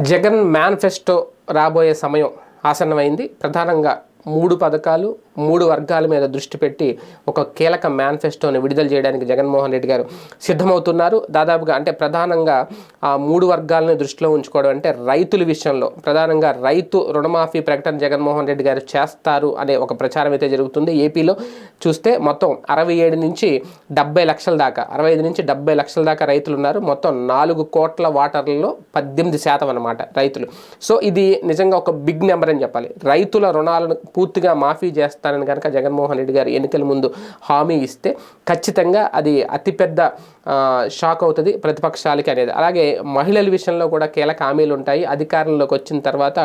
Jagan manifesto రాబోయే సమయం ఆసన్నమైంది. ప్రధానంగా మూడు పథకాలు మూడు వర్గాల మీద దృష్టి పెట్టి ఒక కీలక మేనిఫెస్టోని విడుదల చేయడానికి జగన్మోహన్ రెడ్డి గారు సిద్ధమవుతున్నారు. దాదాపుగా అంటే ప్రధానంగా ఆ మూడు వర్గాలను దృష్టిలో ఉంచుకోవడం అంటే రైతుల విషయంలో ప్రధానంగా రైతు రుణమాఫీ ప్రకటన జగన్మోహన్ రెడ్డి గారు చేస్తారు అనే ఒక ప్రచారం అయితే జరుగుతుంది ఏపీలో. చూస్తే మొత్తం అరవై ఏడు నుంచి డెబ్బై లక్షల దాకా అరవై ఐదు నుంచి డెబ్బై లక్షల దాకా రైతులు ఉన్నారు. మొత్తం నాలుగు కోట్ల వాటర్లలో పద్దెనిమిది శాతం అన్నమాట రైతులు. సో ఇది నిజంగా ఒక బిగ్ నెంబర్ అని చెప్పాలి. రైతుల రుణాలను పూర్తిగా మాఫీ చేస్తానని కనుక జగన్మోహన్ రెడ్డి గారు ఎన్నికల ముందు హామీ ఇస్తే ఖచ్చితంగా అది అతిపెద్ద షాక్ అవుతుంది ప్రతిపక్షాలకి అనేది. అలాగే మహిళల విషయంలో కూడా కీలక హామీలు ఉంటాయి. అధికారంలోకి వచ్చిన తర్వాత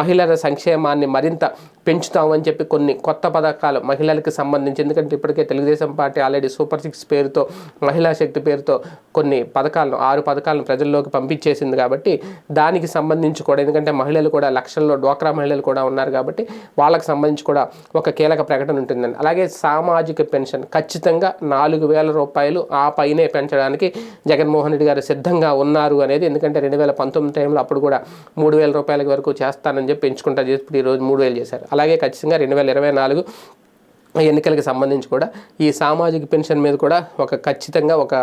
మహిళల సంక్షేమాన్ని మరింత పెంచుతామని చెప్పి కొన్ని కొత్త పథకాలు మహిళలకు సంబంధించి. ఎందుకంటే ఇప్పటికే Telugu Desam party already super six పేరుతో మహిళా శక్తి పేరుతో కొన్ని పథకాలను ఆరు పథకాలను ప్రజల్లోకి పంపించేసింది కాబట్టి దానికి సంబంధించి కూడా ఎందుకంటే మహిళలు కూడా లక్షల్లో డ్వాక్రా మహిళలు కూడా ఉన్నారు కాబట్టి వాళ్ళకి సంబంధించి కూడా ఒక కీలక ప్రకటన ఉంటుందండి. అలాగే సామాజిక పెన్షన్ ఖచ్చితంగా నాలుగు వేల రూపాయలు ఆ పైనే పెంచడానికి జగన్మోహన్ రెడ్డి గారు సిద్ధంగా ఉన్నారు అనేది. ఎందుకంటే రెండు వేల పంతొమ్మిది టైంలో అప్పుడు కూడా మూడు వేల రూపాయల వరకు చేస్తానని చెప్పి పెంచుకుంటా చేసి ఇప్పుడు ఈరోజు మూడు వేలు చేశారు. అలాగే ఖచ్చితంగా రెండు వేల ఇరవై నాలుగు ఎన్నికలకు సంబంధించి కూడా ఈ సామాజిక పెన్షన్ మీద కూడా ఒక ఖచ్చితంగా ఒక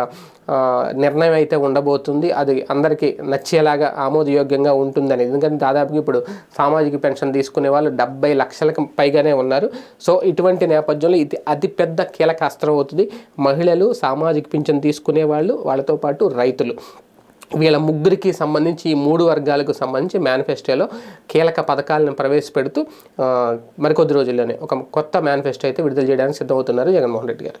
నిర్ణయం అయితే ఉండబోతుంది. అది అందరికీ నచ్చేలాగా ఆమోదయోగ్యంగా ఉంటుందని ఎందుకంటే దాదాపుగా ఇప్పుడు సామాజిక పెన్షన్ తీసుకునే వాళ్ళు డెబ్బై లక్షలకు పైగానే ఉన్నారు. సో ఇటువంటి నేపథ్యంలో ఇది అతిపెద్ద కీలక అస్త్రం అవుతుంది. మహిళలు సామాజిక పెన్షన్ తీసుకునే వాళ్ళు వాళ్ళతో పాటు రైతులు. వీళ్ళ ముగ్గురికి సంబంధించి ఈ మూడు వర్గాలకు సంబంధించి మేనిఫెస్టోలో కీలక పథకాలను ప్రవేశపెడుతూ మరికొద్ది రోజుల్లోనే ఒక కొత్త మేనిఫెస్టో అయితే విడుదల చేయడానికి సిద్ధమవుతున్నారు జగన్మోహన్ రెడ్డి గారు.